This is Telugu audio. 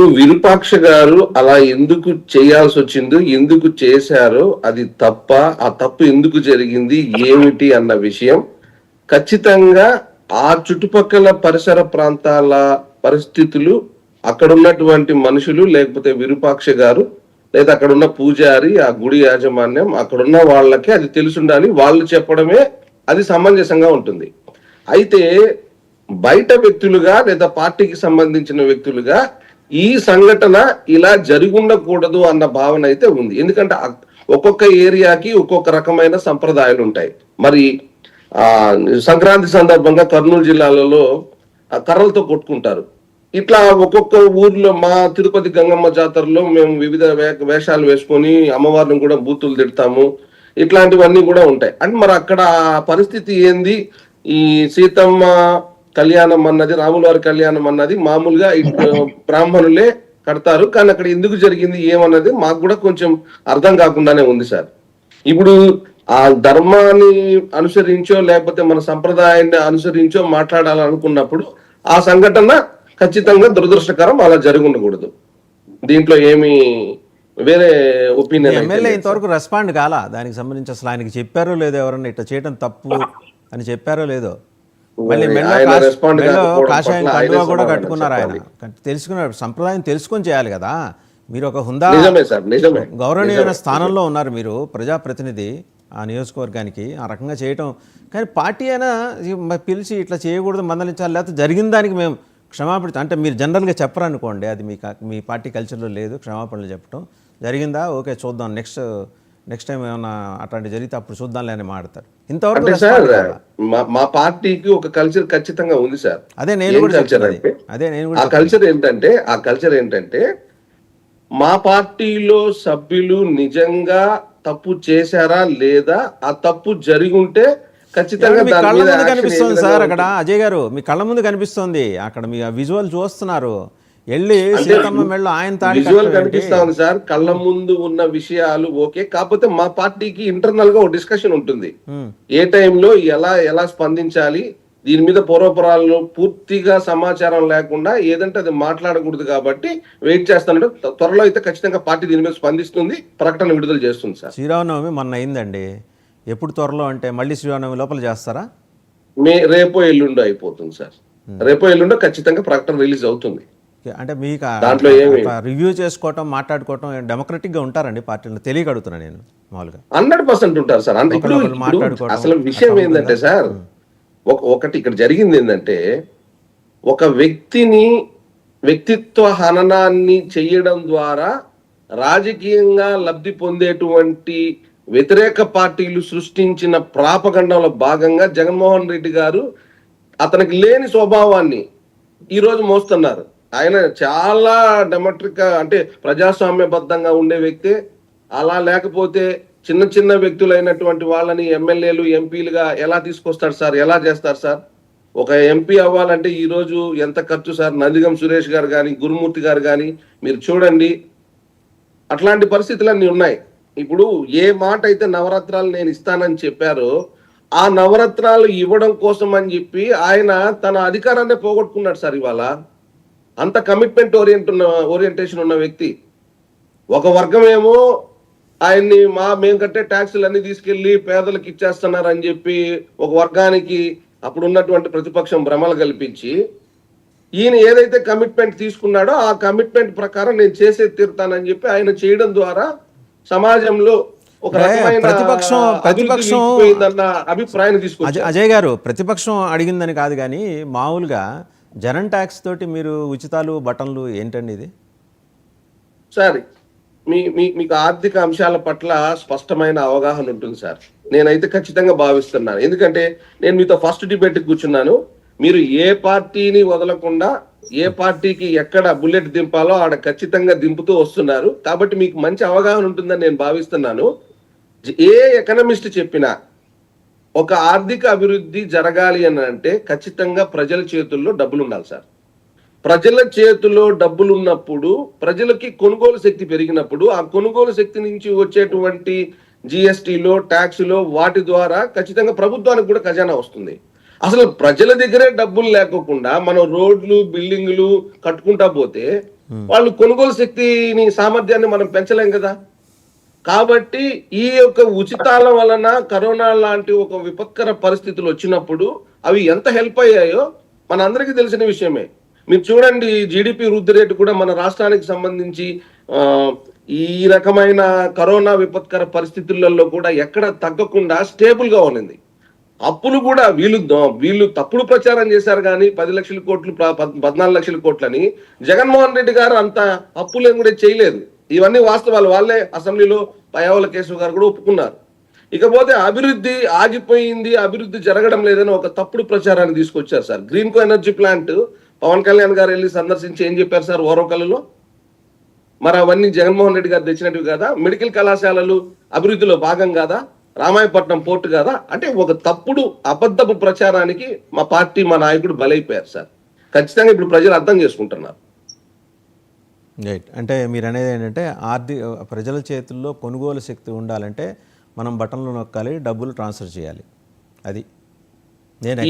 ఇప్పుడు విరూపాక్ష గారు అలా ఎందుకు చేయాల్సి వచ్చిందో ఎందుకు చేశారో అది తప్ప ఆ తప్పు ఎందుకు జరిగింది ఏమిటి అన్న విషయం ఖచ్చితంగా ఆ చుట్టుపక్కల పరిసర ప్రాంతాల పరిస్థితులు అక్కడ ఉన్నటువంటి మనుషులు లేకపోతే విరూపాక్ష గారు లేదా అక్కడ ఉన్న పూజారి ఆ గుడి యాజమాన్యం అక్కడున్న వాళ్ళకి అది తెలుసుండాలి వాళ్ళు చెప్పడమే అది సమంజసంగా ఉంటుంది. అయితే బయట వ్యక్తులుగా లేదా పార్టీకి సంబంధించిన వ్యక్తులుగా ఈ సంఘటన ఇలా జరిగుండకూడదు అన్న భావన అయితే ఉంది. ఎందుకంటే ఒక్కొక్క ఏరియాకి ఒక్కొక్క రకమైన సంప్రదాయాలు ఉంటాయి. మరి ఆ సంక్రాంతి సందర్భంగా కర్నూలు జిల్లాలలో కర్రలతో కొట్టుకుంటారు. ఇట్లా ఒక్కొక్క ఊర్లో మా తిరుపతి గంగమ్మ జాతరలో మేము వివిధ వే- వేషాలు వేసుకొని అమ్మవారిని కూడా బూతులు తిడతాము. ఇట్లాంటివన్నీ కూడా ఉంటాయి. అంటే మరి అక్కడ ఆ పరిస్థితి ఏంది? ఈ సీతమ్మ కళ్యాణం అన్నది రాములవారి కళ్యాణం అన్నది మామూలుగా బ్రాహ్మణులే కడతారు. కానీ అక్కడ ఎందుకు జరిగింది ఏమన్నది మాకు కూడా కొంచెం అర్థం కాకుండానే ఉంది సార్. ఇప్పుడు ఆ ధర్మాన్ని అనుసరించో లేకపోతే మన సంప్రదాయాన్ని అనుసరించో మాట్లాడాలనుకున్నప్పుడు ఆ సంఘటన ఖచ్చితంగా దురదృష్టకరం అలా జరిగి ఉండకూడదు దీంట్లో ఏమి వేరే ఒపీనియన్ ఎమ్మెల్యే ఇంతవరకు రెస్పాండ్ కాలా? దానికి సంబంధించి అసలు ఆయనకి చెప్పారో లేదో ఎవరన్నా ఇట్లా చేయడం తప్పు అని చెప్పారో లేదో? మళ్ళీ కాషాయం కండువా కూడా కట్టుకున్నారు ఆయన. తెలుసుకున్నారు సంప్రదాయం తెలుసుకొని చేయాలి కదా. మీరు ఒక హుందా గౌరవనీయమైన స్థానంలో ఉన్నారు మీరు ప్రజాప్రతినిధి ఆ నియోజకవర్గానికి ఆ రకంగా చేయటం. కానీ పార్టీ అయినా పిలిచి ఇట్లా చేయకూడదు మందలించాలి లేకపోతే జరిగిన దానికి మేము క్షమాపణ అంటే మీరు జనరల్గా చెప్పరనుకోండి అది మీ మీ పార్టీ కల్చర్లో లేదు క్షమాపణలు చెప్పటం. జరిగిందా? ఓకే చూద్దాం. నెక్స్ట్ నెక్స్ట్ టైం ఏమన్నా అట్లాంటి జరిగితే అప్పుడు చూద్దాంలే అని మాడతారు ఇంతవరకు సార్. మా- పార్టీకి ఒక కల్చర్ ఖచ్చితంగా ఉంది సార్. అదే నేను కూడా కల్చర్. అంటే అదే నేను ఆ కూడా కల్చర్ ఏంటంటే ఆ కల్చర్ ఏంటంటే మా పార్టీలో సభ్యులు నిజంగా తప్పు చేశారా లేదా ఆ తప్పు జరిగి ఉంటే ఖచ్చితంగా మీ కళ్ళ మీద కనిపిస్తుంది సార్ అక్కడ? అజయ్ గారు మీ కళ్ళ ముందు కనిపిస్తుంది. అక్కడ మీ విజువల్ చూస్తున్నారు. వెళ్ళి అంటే సీతమ్మ మెళ్ళు ఆయన తాడి? కనిపిస్తా ఉంది సార్ కళ్ళ ముందు ఉన్న విషయాలు ఓకే కాకపోతే మా పార్టీకి ఇంటర్నల్గా ఒక డిస్కషన్ ఉంటుంది. ఏ టైంలో ఎలా ఎలా స్పందించాలి? దీని మీద పూర్వపురాల్లో పూర్తిగా సమాచారం లేకుండా ఏదంటే అది మాట్లాడకూడదు కాబట్టి వెయిట్ చేస్తానంటే త్వ- త్వరలో అయితే ఖచ్చితంగా పార్టీ దీని మీద స్పందిస్తుంది ప్రకటన విడుదల చేస్తుంది సార్. శ్రీరామనవమి మొన్న అయిందండి. ఎప్పుడు త్వరలో అంటే మళ్ళీ శ్రీరామనవమి లోపల చేస్తారా? మే రేపో ఎల్లుండో అయిపోతుంది సార్. రేపో ఎల్లుండో ఖచ్చితంగా ప్రకటన రిలీజ్ అవుతుంది. అంటే మీకు దాంట్లో ఏమి- రివ్యూ చేసుకోవటం మాట్లాడుకోవటం డెమోక్రటిక్గా ఉంటారండి పార్టీలో? తెలియక అడుగుతున్నా నేను మామూలుగా. హండ్రెడ్ పర్సెంట్ ఉంటారు సార్. ఇప్పుడు మాట్లాడుకోవడం, అసలు విషయం ఏంటంటే సార్ ఒక ఒకటి ఇక్కడ జరిగింది ఏంటంటే ఒక వ్యక్తిని వ్యక్తిత్వ హననాన్ని చేయడం ద్వారా రాజకీయంగా లబ్ధి పొందేటువంటి వ్యతిరేక పార్టీలు సృష్టించిన ప్రాపగండంలో భాగంగా జగన్మోహన్ రెడ్డి గారు అతనికి లేని స్వభావాన్ని ఈ రోజు మోస్తున్నారు. ఆయన చాలా డెమోక్రిక్ అంటే ప్రజాస్వామ్యబద్ధంగా ఉండే వ్యక్తి. అలా లేకపోతే చిన్న చిన్న వ్యక్తులైనటువంటి వాళ్ళని ఎమ్మెల్యేలు ఎంపీలుగా ఎలా తీసుకొస్తారు సార్? ఎలా చేస్తారు సార్? ఒక ఎంపీ అవ్వాలంటే ఈరోజు ఎంత ఖర్చు సార్? నందిగం సురేష్ గారు కానీ గురుమూర్తి గారు కానీ మీరు చూడండి. అట్లాంటి పరిస్థితులన్నీ ఉన్నాయి. ఇప్పుడు ఏ మాట అయితే నవరత్నాలు నేను ఇస్తానని చెప్పారో ఆ నవరత్నాలు ఇవ్వడం కోసం అని చెప్పి ఆయన తన అధికారాన్ని పోగొట్టుకున్నాడు సార్ ఇవాళ. అంత కమిట్మెంట్ ఓరియంట్ ఉన్న ఓరియంటేషన్ ఉన్న వ్యక్తి. ఒక వర్గం ఏమో ఆయన్ని మా మేము కట్టే ట్యాక్సులు అన్ని తీసుకెళ్ళి పేదలకు ఇచ్చేస్తున్నారు అని చెప్పి ఒక వర్గానికి అప్పుడు ఉన్నటువంటి ప్రతిపక్షం భ్రమలు కల్పించి ఈయన ఏదైతే కమిట్మెంట్ తీసుకున్నాడో ఆ కమిట్మెంట్ ప్రకారం నేను చేసే తీరుతానని చెప్పి ఆయన చేయడం ద్వారా సమాజంలో ఒక రకమైన ప్రతిపక్షం- ప్రతిపక్షం- తీసుకొచ్చారు. అజయ్ అజయ్ గారు ప్రతిపక్షం అడిగిందని కాదు కానీ మామూలుగా జనం ట్యాక్స్ తోటి మీరు ఉచితాలు బటన్లు ఏంటండి ఇది? సార్ మీ మీ- మీకు ఆర్థిక అంశాల పట్ల స్పష్టమైన అవగాహన ఉంటుంది సార్. నేనైతే ఖచ్చితంగా భావిస్తున్నాను. ఎందుకంటే నేను మీతో ఫస్ట్ డిబేట్ కూర్చున్నాను. మీరు ఏ పార్టీని వదలకుండా ఏ పార్టీకి ఎక్కడ బుల్లెట్ దింపాలో ఆడ ఖచ్చితంగా దింపుతూ వస్తున్నారు. కాబట్టి మీకు మంచి అవగాహన ఉంటుందని నేను భావిస్తున్నాను. ఏ ఎకనమిస్ట్ చెప్పినా ఒక ఆర్థిక అభివృద్ధి జరగాలి అని అంటే ఖచ్చితంగా ప్రజల చేతుల్లో డబ్బులు ఉండాలి సార్. ప్రజల చేతిలో డబ్బులు ఉన్నప్పుడు ప్రజలకి కొనుగోలు శక్తి పెరిగినప్పుడు ఆ కొనుగోలు శక్తి నుంచి వచ్చేటువంటి జిఎస్టీలో ట్యాక్స్లో వాటి ద్వారా ఖచ్చితంగా ప్రభుత్వానికి కూడా ఖజానా వస్తుంది. అసలు ప్రజల దగ్గరే డబ్బులు లేకోకుండా మనం రోడ్లు బిల్డింగ్లు కట్టుకుంటా పోతే వాళ్ళు కొనుగోలు శక్తిని సామర్థ్యాన్ని మనం పెంచలేం కదా. కాబట్టి ఈ యొక్క ఉచితాల వలన కరోనా లాంటి ఒక విపత్కర పరిస్థితులు వచ్చినప్పుడు అవి ఎంత హెల్ప్ అయ్యాయో మన అందరికీ తెలిసిన విషయమే. మీరు చూడండి జీడిపి వృద్ధి రేటు కూడా మన రాష్ట్రానికి సంబంధించి ఈ రకమైన కరోనా విపత్కర పరిస్థితులలో కూడా ఎక్కడ తగ్గకుండా స్టేబుల్గా ఉన్నది. అప్పులు కూడా వీళ్ళు వీళ్ళు తప్పుడు ప్రచారం చేశారు కానీ పది లక్షల కోట్లు పద్నాలుగు లక్షల కోట్లని జగన్మోహన్ రెడ్డి గారు అంత అప్పులేం కూడా చేయలేదు. ఇవన్నీ వాస్తవాలు. వాళ్ళే అసెంబ్లీలో పయావుల కేశవ్ గారు కూడా ఒప్పుకున్నారు. ఇకపోతే అభివృద్ధి ఆగిపోయింది అభివృద్ధి జరగడం లేదని ఒక తప్పుడు ప్రచారాన్ని తీసుకొచ్చారు sir. Greenko energy plant Pawan Kalyan గారు వెళ్ళి సందర్శించి ఏం చెప్పారు సార్ ఓరోకలలో మరి అవన్నీ జగన్మోహన్ రెడ్డి గారు తెచ్చినట్టు కదా? మెడికల్ కళాశాలలు అభివృద్ధిలో భాగం కాదా? రామాయపట్నం పోర్టు కాదా? అంటే ఒక తప్పుడు అబద్ధపు ప్రచారానికి మా పార్టీ మా నాయకుడు బలైపోయారు సార్. ఖచ్చితంగా ఇప్పుడు ప్రజలు అర్థం చేసుకుంటున్నారు. రైట్ అంటే మీరు అనేది ఏంటంటే ఆర్థిక ప్రజల చేతుల్లో కొనుగోలు శక్తి ఉండాలంటే మనం బటన్లు నొక్కాలి డబ్బులు ట్రాన్స్ఫర్ చేయాలి. అది. నేను